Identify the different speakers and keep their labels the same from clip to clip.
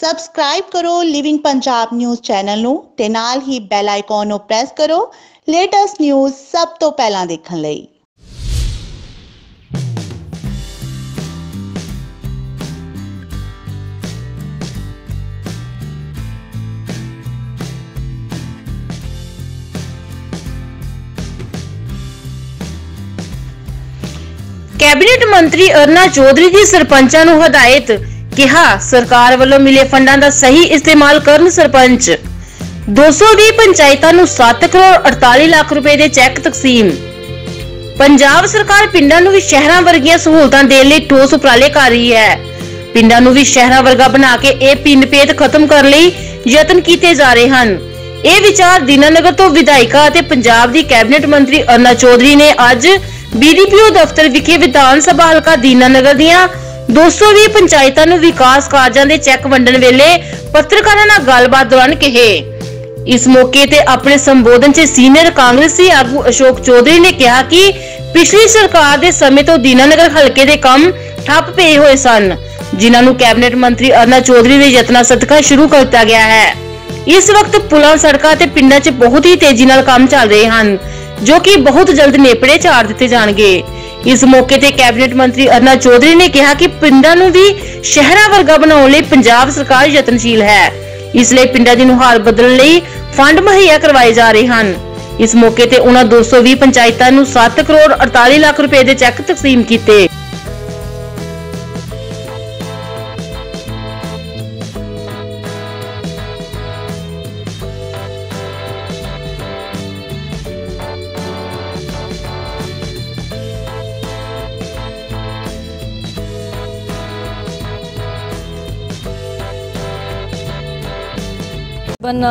Speaker 1: Subscribe ਕਰੋ living Punjab news channel ਨੂੰ ਤੇ ਨਾਲ ਹੀ ਬੈਲ ਆਈਕਨ ਨੂੰ ਪ੍ਰੈਸ ਕਰੋ ਲੇਟੈਸਟ ਨਿਊਜ਼ ਸਭ ਤੋਂ ਪਹਿਲਾਂ ਦੇਖਣ ਲਈ।
Speaker 2: ਕੈਬਨਿਟ ਮੰਤਰੀ ਅਰਨਾ ਚੌਧਰੀ ਦੀ ਸਰਪੰਚਾਂ ਨੂੰ ਹਦਾਇਤ ਕਿਹਾ, ਸਰਕਾਰ ਵੱਲੋਂ ਮਿਲੇ ਫੰਡਾਂ ਦਾ ਸਹੀ ਇਸਤੇਮਾਲ ਕਰਨ ਸਰਪੰਚ। 220 ਪੰਚਾਇਤਾਂ ਨੂੰ 7 ਕਰੋੜ 48 ਲੱਖ ਰੁਪਏ ਦੇ ਚੈੱਕ ਤਕਸੀਮ। ਪੰਜਾਬ ਸਰਕਾਰ ਪਿੰਡਾਂ ਨੂੰ ਵੀ ਸ਼ਹਿਰਾਂ ਵਰਗੀਆਂ ਸਹੂਲਤਾਂ ਦੇਣ ਲਈ ਠੋਸ ਉਪਰਾਲੇ ਕਰ ਰਹੀ ਹੈ। ਪਿੰਡਾਂ ਨੂੰ ਵੀ ਸ਼ਹਿਰਾਂ ਵਰਗਾ ਬਣਾ ਕੇ ਇਹ ਪਿੰਡ ਭੇਦ ਖਤਮ ਕਰਨ ਲਈ ਯਤਨ ਕੀਤੇ ਜਾ ਰਹੇ ਹਨ। ਇਹ ਵਿਚਾਰ ਦੀਨਾਨਗਰ ਤੋਂ ਵਿਧਾਇਕਾ ਅਤੇ ਪੰਜਾਬ ਦੀ ਕੈਬਨਿਟ ਮੰਤਰੀ ਅਰਨਾ ਚੌਧਰੀ ਨੇ ਅੱਜ ਬੀਡੀਪੀਓ ਦਫ਼ਤਰ ਵਿਖੇ ਵਿਧਾਨ ਸਭਾ ਹਲਕਾ ਦੀਨਾਨਗਰ ਦੀਆਂ 220 ਪੰਚਾਇਤਾਂ ਨੂੰ ਵਿਕਾਸ ਕਾਰਜਾਂ ਦੇ ਚੈੱਕ ਵੰਡਣ ਵੇਲੇ ਪੱਤਰਕਾਰਾਂ ਨਾਲ ਗੱਲਬਾਤ ਦੌਰਾਨ ਕਹੇ। ਇਸ ਮੌਕੇ ਤੇ ਆਪਣੇ ਸੰਬੋਧਨ 'ਚ ਸੀਨੀਅਰ ਕਾਂਗਰਸੀ ਆਗੂ ਅਸ਼ੋਕ ਚੌਧਰੀ ਨੇ ਕਿਹਾ ਕਿ ਪਿਛਲੀ ਸਰਕਾਰ ਦੇ ਸਮੇਂ ਤੋਂ ਦੀਨਾਨਗਰ ਹਲਕੇ ਦੇ ਕੰਮ ਠੱਪ ਪਏ ਹੋਏ ਸਨ, ਜਿਨ੍ਹਾਂ ਨੂੰ ਕੈਬਨਿਟ ਮੰਤਰੀ ਅਰਨਾ ਚੌਧਰੀ ਦੇ ਯਤਨਾਂ ਸਦਕਾ ਸ਼ੁਰੂ ਕਰ ਦਿੱਤਾ ਗਿਆ ਹੈ। ਇਸ ਵਕਤ ਪੁਲਾਂ, ਸੜਕਾਂ ਤੇ ਪਿੰਡਾਂ 'ਚ ਬਹੁਤ ਹੀ ਤੇਜ਼ੀ ਨਾਲ ਕੰਮ ਚੱਲ ਰਹੇ ਹਨ, ਜੋ ਕਿ ਬਹੁਤ ਜਲਦ ਨੇਪਰੇ ਚਾੜ ਦਿੱਤੇ ਜਾਣਗੇ। ਇਸ ਮੌਕੇ ਤੇ ਕੈਬਨਿਟ ਮੰਤਰੀ ਅਰਨਾ ਚੌਧਰੀ ਨੇ ਕਿਹਾ ਕਿ ਪਿੰਡਾਂ ਨੂੰ ਵੀ ਸ਼ਹਿਰਾਂ ਵਰਗਾ ਬਣਾਉਣ ਲਈ ਪੰਜਾਬ ਸਰਕਾਰ ਯਤਨਸ਼ੀਲ ਹੈ। ਇਸ ਲਈ ਪਿੰਡਾਂ ਦੀ ਨੁਹਾਰ ਬਦਲਣ ਲਈ ਫੰਡ ਮੁਹੱਈਆ ਕਰਵਾਏ ਜਾ ਰਹੇ ਹਨ। ਇਸ ਮੌਕੇ ਤੇ ਉਹਨਾਂ 220 ਪੰਚਾਇਤਾਂ ਨੂੰ 7 ਕਰੋੜ 48 ਲੱਖ ਰੁਪਏ ਦੇ ਚੈੱਕ ਤਕਸੀਮ ਕੀਤੇ।
Speaker 3: ਤਕਰੀਬਨ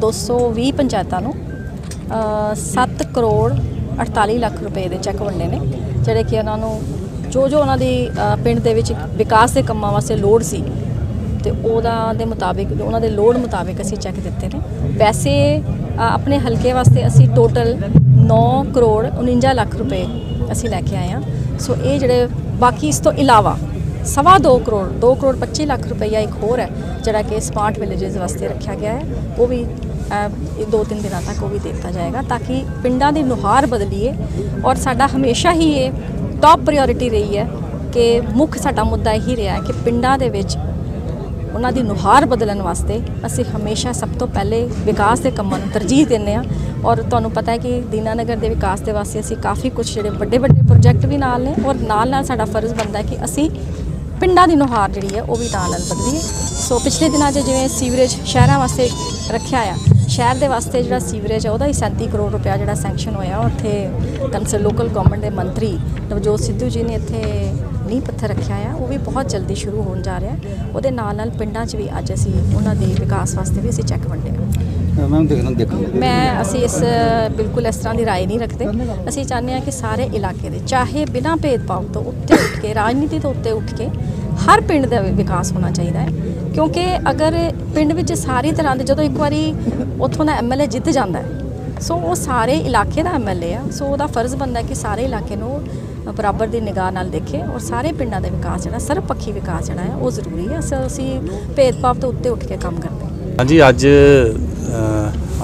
Speaker 3: 220 ਪੰਚਾਇਤਾਂ ਨੂੰ ਅ, 7 ਕਰੋੜ 48 ਲੱਖ ਰੁਪਏ ਦੇ ਚੈੱਕ ਵੰਡੇ ਨੇ ਜਿਹੜੇ ਕਿ ਉਹਨਾਂ ਨੂੰ ਜੋ ਜੋ ਉਹਨਾਂ ਦੀ ਪਿੰਡ ਦੇ ਵਿੱਚ ਵਿਕਾਸ ਦੇ ਕੰਮਾਂ ਵਾਸਤੇ ਲੋੜ ਸੀ ਤੇ ਉਹਦਾ ਦੇ ਮੁਤਾਬਿਕ ਉਹਨਾਂ ਦੇ ਲੋੜ ਮੁਤਾਬਿਕ ਅਸੀਂ ਚੈੱਕ ਦਿੱਤੇ ਨੇ। ਵੈਸੇ ਆਪਣੇ ਹਲਕੇ ਵਾਸਤੇ ਅਸੀਂ ਟੋਟਲ 9 ਕਰੋੜ 49 ਲੱਖ ਰੁਪਏ ਅਸੀਂ ਲੈ ਕੇ ਆਏ ਹਾਂ। ਸੋ ਇਹ ਜਿਹੜੇ ਬਾਕੀ ਇਸ ਤੋਂ ਇਲਾਵਾ ਸਵਾ 2 ਕਰੋੜ 2 ਕਰੋੜ 25 ਲੱਖ ਰੁਪਈਆ ਇੱਕ ਹੋਰ ਹੈ ਜਿਹੜਾ ਕਿ ਸਮਾਰਟ ਵਿਲੇजेस ਵਾਸਤੇ ਰੱਖਿਆ ਗਿਆ ਹੈ ਉਹ ਵੀ ਦੋ ਤਿੰਨ ਦਿਨਾਂ ਤੱਕ ਉਹ ਵੀ ਦਿੱਤਾ ਜਾਏਗਾ ਤਾਂ ਕਿ ਪਿੰਡਾਂ ਦੀ ਨੁਹਾਰ ਬਦਲੀਏ ਔਰ ਸਾਡਾ ਹਮੇਸ਼ਾ ਹੀ ਇਹ ਟਾਪ ਪ੍ਰਾਇੋਰਟੀ ਰਹੀ ਹੈ ਕਿ ਮੁੱਖ ਸਾਡਾ ਮੁੱਦਾ ਇਹੀ ਰਿਹਾ ਕਿ ਪਿੰਡਾਂ ਦੇ ਵਿੱਚ ਉਹਨਾਂ ਦੀ ਨੁਹਾਰ ਬਦਲਣ ਵਾਸਤੇ ਅਸੀਂ ਹਮੇਸ਼ਾ ਸਭ ਤੋਂ ਪਹਿਲੇ ਵਿਕਾਸ ਦੇ ਕੰਮਾਂ ਨੂੰ ਤਰਜੀਹ ਦਿੰਦੇ ਹਾਂ ਔਰ ਤੁਹਾਨੂੰ ਪਤਾ ਹੈ ਕਿ ਦੀਨਾਨਗਰ ਦੇ ਵਿਕਾਸ ਦੇ ਵਾਸਤੇ ਅਸੀਂ ਕਾਫੀ ਕੁਝ ਜਿਹੜੇ ਵੱਡੇ ਵੱਡੇ ਪ੍ਰੋਜੈਕਟ ਵੀ ਨਾਲ ਨੇ ਔਰ ਨਾਲ ਨਾਲ ਸਾਡਾ ਫਰਜ਼ ਬਣਦਾ ਹੈ ਕਿ ਅਸੀਂ ਪਿੰਡਾਂ ਦੀ ਨੁਹਾਰ ਜਿਹੜੀ ਹੈ ਉਹ ਵੀ ਤਾਂ ਨਾਲ ਸਕਦੀ ਹੈ। ਸੋ ਪਿਛਲੇ ਦਿਨਾਂ 'ਚ ਜਿਵੇਂ ਸੀਵਰੇਜ ਸ਼ਹਿਰਾਂ ਵਾਸਤੇ ਰੱਖਿਆ ਆ, ਸ਼ਹਿਰ ਦੇ ਵਾਸਤੇ ਜਿਹੜਾ ਸੀਵਰੇਜ ਆ, ਉਹਦਾ ਹੀ 37 ਕਰੋੜ ਰੁਪਇਆ ਜਿਹੜਾ ਸੈਂਕਸ਼ਨ ਹੋਇਆ। ਉੱਥੇ ਕੰਸਲ ਲੋਕਲ ਗਵਰਨਮੈਂਟ ਦੇ ਮੰਤਰੀ ਨਵਜੋਤ ਸਿੱਧੂ ਜੀ ਨੇ ਇੱਥੇ ਨੀਂਹ ਪੱਥਰ ਰੱਖਿਆ ਆ। ਉਹ ਵੀ ਬਹੁਤ ਜਲਦੀ ਸ਼ੁਰੂ ਹੋਣ ਜਾ ਰਿਹਾ। ਉਹਦੇ ਨਾਲ ਨਾਲ ਪਿੰਡਾਂ 'ਚ ਵੀ ਅੱਜ ਅਸੀਂ ਉਹਨਾਂ ਦੇ ਵਿਕਾਸ ਵਾਸਤੇ ਵੀ ਅਸੀਂ ਚੈੱਕ ਵੰਡੇ ਆ
Speaker 4: ਮੈਮ ਦੇਖਣਾ ਦੇਖੋ
Speaker 3: ਮੈਂ ਅਸੀਂ ਇਸ ਬਿਲਕੁਲ ਇਸ ਤਰ੍ਹਾਂ ਦੀ رائے ਨਹੀਂ ਰੱਖਦੇ ਅਸੀਂ ਚਾਹੁੰਦੇ ਹਾਂ ਕਿ ਸਾਰੇ ਇਲਾਕੇ ਦੇ ਚਾਹੇ ਬਿਨਾਂ ਭੇਦਭਾਵ ਤੋਂ ਉੱਤੇ ਉੱਠ ਕੇ ਰਾਜਨੀਤੀ ਤੋਂ ਉੱਤੇ ਉੱਠ ਕੇ ਹਰ ਪਿੰਡ ਦਾ ਵੀ ਵਿਕਾਸ ਹੋਣਾ ਚਾਹੀਦਾ ਹੈ ਕਿਉਂਕਿ ਅਗਰ ਪਿੰਡ ਵਿੱਚ ਸਾਰੀ ਤਰ੍ਹਾਂ ਦੇ ਜਦੋਂ ਇੱਕ ਵਾਰੀ ਉੱਥੋਂ ਦਾ ਐਮਐਲਏ ਜਿੱਤ ਜਾਂਦਾ ਹੈ ਸੋ ਉਹ ਸਾਰੇ ਇਲਾਕੇ ਦਾ ਐਮਐਲਏ ਆ ਸੋ ਉਹਦਾ ਫਰਜ਼ ਬਣਦਾ ਹੈ ਕਿ ਸਾਰੇ ਇਲਾਕੇ ਨੂੰ ਬਰਾਬਰ ਦੀ ਨਿਗਾਹ ਨਾਲ ਦੇਖੇ ਔਰ ਸਾਰੇ ਪਿੰਡਾਂ ਦਾ ਵਿਕਾਸ ਜਿਹੜਾ ਸਰਬਪੱਖੀ ਵਿਕਾਸ ਜਿਹੜਾ ਹੈ ਉਹ ਜ਼ਰੂਰੀ ਹੈ ਸੋ ਅਸੀਂ ਭੇਦਭਾਵ ਤੋਂ ਉੱਤੇ ਉੱਠ ਕੇ ਕੰਮ ਕਰਦੇ ਹਾਂ
Speaker 4: ਹਾਂਜੀ ਅੱਜ ਅ,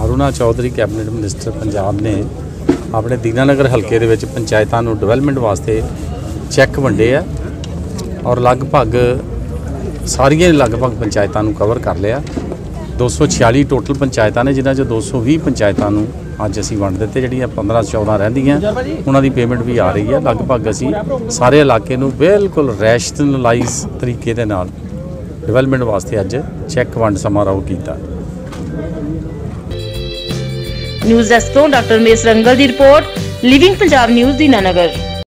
Speaker 4: ਅਰੁਣਾ ਚੌਧਰੀ ਕੈਬਨਿਟ ਮਿਨਿਸਟਰ ਪੰਜਾਬ ਨੇ ਆਪਣੇ ਦੀਨਾਨਗਰ ਹਲਕੇ ਦੇ ਵਿੱਚ ਪੰਚਾਇਤਾਂ ਨੂੰ ਡਿਵੈਲਪਮੈਂਟ ਵਾਸਤੇ ਚੈੱਕ ਵੰਡੇ ਆ ਔਰ ਲਗਭਗ ਸਾਰੀਆਂ ਲਗਭਗ ਪੰਚਾਇਤਾਂ ਨੂੰ ਕਵਰ ਕਰ ਲਿਆ। 246 ਟੋਟਲ ਪੰਚਾਇਤਾਂ ਨੇ, ਜਿਨ੍ਹਾਂ 'ਚ 220 ਪੰਚਾਇਤਾਂ ਨੂੰ ਅੱਜ ਅਸੀਂ ਵੰਡ ਦਿੱਤੇ, ਜਿਹੜੀਆਂ 15 14 ਰਹਿੰਦੀਆਂ। ਉਹਨਾਂ ਦੀ ਪੇਮੈਂਟ ਵੀ ਆ ਰਹੀ ਹੈ ਲਗਭਗ ਅਸੀਂ ਸਾਰੇ ਇਲਾਕੇ ਨੂੰ ਬਿਲਕੁਲ ਰੈਸ਼ਨਲਾਈਜ਼ ਤਰੀਕੇ ਦੇ ਨਾਲ ਡਿਵੈਲਪਮੈਂਟ ਵਾਸਤੇ ਅੱਜ ਚੈੱਕ ਵੰਡ ਸਮਾਰੋਹ ਕੀਤਾ।
Speaker 2: ਨਿਊਜ਼ ਡੈਸਕ ਤੋਂ ਡਾਕਟਰ ਮੇਸ ਰੰਗਲ ਦੀ report living Punjab news Dinanagar